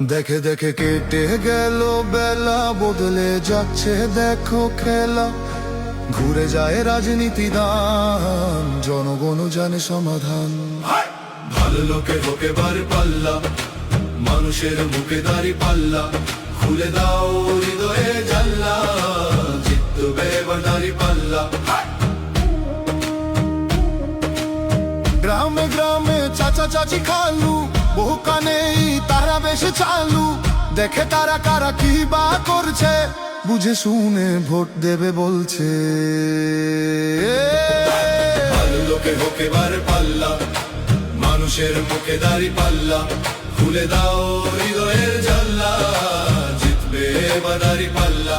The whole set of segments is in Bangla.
দেখে দেখে কেটে গেল বেলা বদলে যাচ্ছে। দেখো খেলা ঘুরে যায় রাজনীতি দান জনগণ জানে সমাধান। ভালো লোকে হোকে বার পাল্লা মানুষের মুখে দাড়ি পাল্লা খুলে দাও হৃদয়ে জাল্লা জিতবে এবার দাড়ি পাল্লা। গ্রামে গ্রামে চাচা চাচি খালু বহু কানেই তারা বেশি চালু। দেখে তারা কারা কি বা করছে, বুঝে শুনে ভোট দেবে বলছে। লোকে হোকে বার পাল্লা, মানুষের মুখে দাড়ি পাল্লা, খুলে দাও হৃদয়ের জাল্লা জিতবে এবার পাল্লা।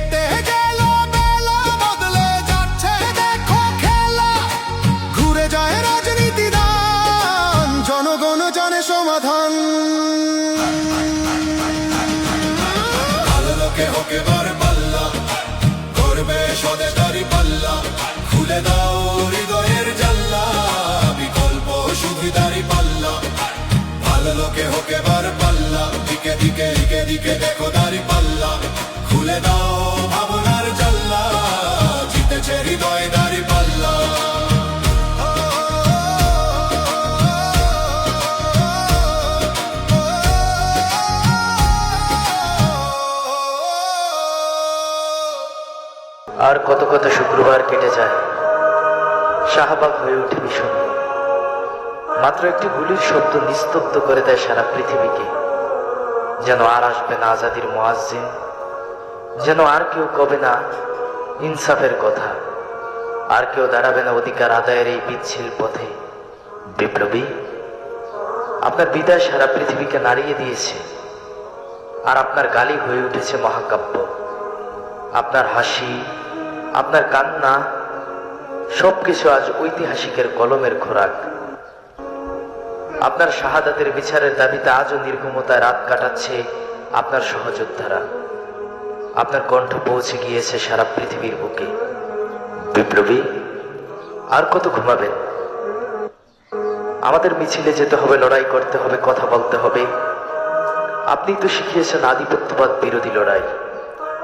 সমাধান। ভালো লোকে হোকে বার পাল্লা, করবে সদেশারি পাল্লা, খুলে দাও হৃদয়ের জাল্লা, বিকল্প দাড়ি পাল্লা। ভালো লোকে হোকে বার পাল্লা, দিকে দিকে দিকে দিকে দেখো দাড়ি পাল্লা, খুলে দাও আর কত কত শুক্রবার কেটে যায়। শাহবাগ হয়ে ওঠে বিষণ্ণ মাত্র একটি গুলির শব্দ নিস্তব্ধ করে দেয় সারা পৃথিবীকে। যেন আর আসবে না আজাদির মোয়াজ্জিন। যেন আর কেউ কবে না ইনসাফের কথা। আর কেউ দাঁড়াবে না অধিকার আদায়ের এই বিচ্ছিল পথে। বিপ্লবী, আপনার বিদায় সারা পৃথিবীকে নাড়িয়ে দিয়েছে। আর আপনার গালি হয়ে উঠেছে মহাকাব্য। আপনার হাসি আপনার কান্না সবকিছু আজ ঐতিহাসিকের কলমের খোরাক। আপনার শাহাদাতের বিচারের দাবিতে আজও নির্ঘুমতায় রাত কাটাচ্ছে আপনার সহযোদ্ধারা। আপনার কণ্ঠ পৌঁছে গিয়েছে সারা পৃথিবীর বুকে। বিপ্লবী, আর কত ঘুমাবেন? আমাদের মিছিলে যেতে হবে, লড়াই করতে হবে, কথা বলতে হবে। আপনি তো শিখিয়েছেন আধিপত্যবাদ বিরোধী লড়াই।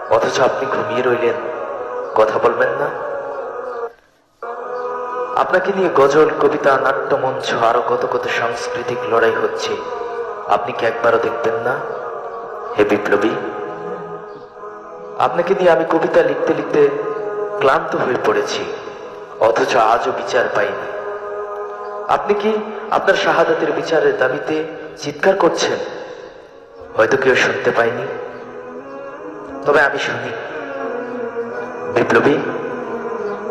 অথচ আপনি ঘুমিয়ে রইলেন। কথা বলবেন না? আপনাকে নিয়ে গজল, কবিতা, নাট্যমঞ্চ আরও কত কত সাংস্কৃতিক লড়াই হচ্ছে, আপনি কি একবারও দেখবেন না? হে বিপ্লবী, আপনাকে নিয়ে আমি কবিতা লিখতে লিখতে ক্লান্ত হয়ে পড়েছি, অথচ আজও বিচার পাইনি। আপনি কি আপনার শাহাদাতের বিচারের দাবিতে চিৎকার করছেন? হয়তো কেউ শুনতে পায়নি। তবে আমি শুনি। বিপ্লবী,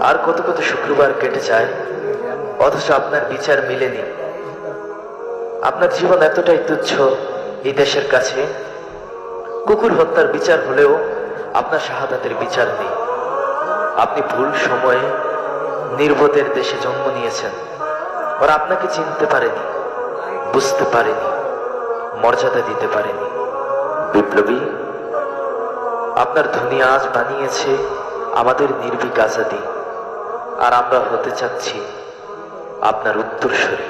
আর কত কত শুক্রবার কেটে যায়, অথচ আপনার বিচার মিলেনি। আপনার জীবন এতটাই তুচ্ছ এই দেশের কাছে, কুকুর হত্যার বিচার হলেও আপনার শাহাদাতের বিচার নেই। আপনি ভুল সময়ে নির্বোধের দেশে জন্ম নিয়েছেন ওরা আপনাকে চিনতে পারেনি, বুঝতে পারেনি, মর্যাদা দিতে পারেনি। বিপ্লবী, আপনার ধ্বনি আজ বানিয়েছে আমাদের নির্ভীক আজাদি। আর আমরা হতে চাচ্ছি আপনার উত্তরসূরি।